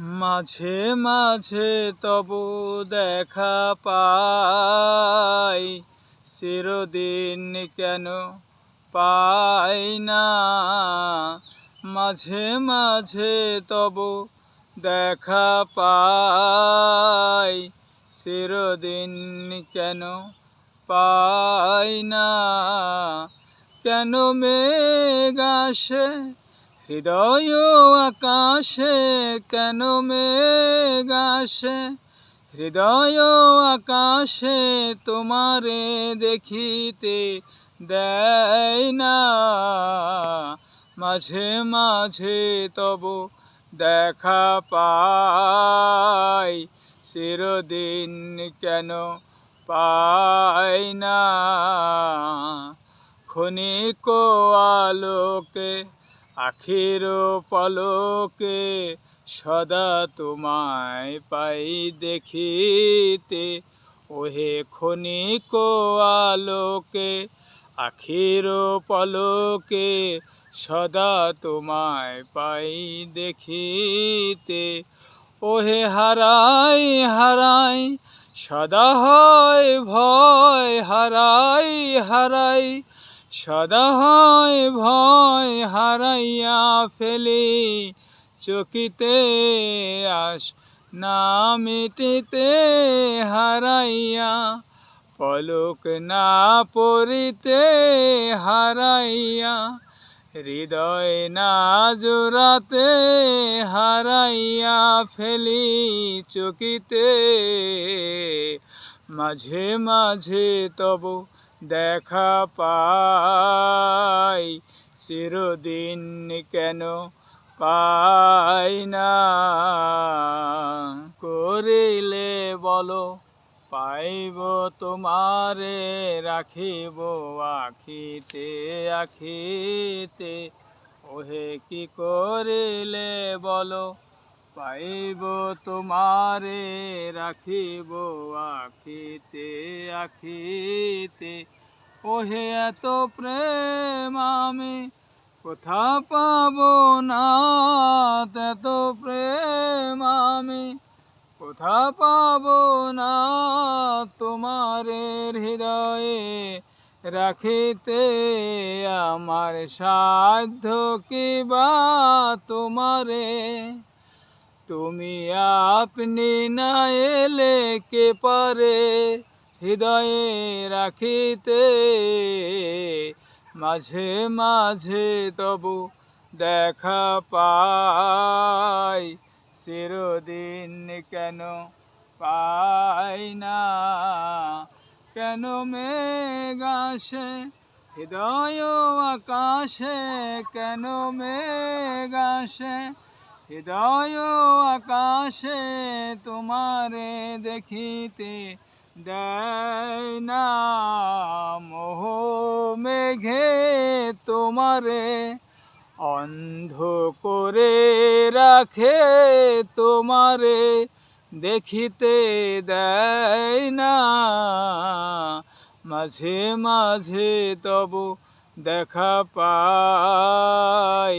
মাঝে মাঝে তবু দেখা পাই, চিরদিন কেন পাই না। মাঝে মাঝে তবু দেখা পাই, চিরদিন কেন পাই না। কেন মেঘ আসে হৃদয় আকাশে কেন মেঘ হৃদয় আকাশে তোমারে দেখিতে দেয় না। মাঝে মাঝে তব দেখা পাই, চিরদিন কেন পাই না। ক্ষণিক আলোকে আখির পলকে সদা তোমায় পাই দেখিতে। ওহে ক্ষণিক আলোকে, আখির পলকে সদা তোমায় পাই দেখিতে। ওহে হারাই হারাই, সদা হয় ভয়, হারাই হারাই সদা হয় ভয় হারাইয়া ফেলি, চকিতে আস না মিটিতে হারাইয়া, পলক না পড়িতে হারাইয়া, হৃদয় না জোড়াতে হারাইয়া ফেলি, চকিতে মাঝে মাঝে তব দেখা পাই, চিরদিন কেন পাই না? করিলে বলো, পাইব তোমারে, রাখিব আখিতে আখিতে। ওহে, কি করিলে বলো? পাইব তোমারে, রাখিব আখিতে আখিতে। ওহে এত প্রেম আমি কোথা পাব না, এত প্রেম আমি কোথা পাব না, তোমারে হৃদয়ে রাখিতে আমার সাধ্য কি বা তোমারে? তুমি আপনি না এলে কে পারে? হৃদয়ে রাখিতে মাঝে মাঝে তবু দেখা পাই। চিরদিন কেন পাই না? কেন মেঘ আসে? হৃদয় আকাশে কেন মেঘ আসে? হৃদয় আকাশে তোমারে দেখিতে দেয় না, মোহ মেঘে তোমারে অন্ধ করে রাখে, তোমারে দেখিতে দেয় না। মাঝে মাঝে তব দেখা পাই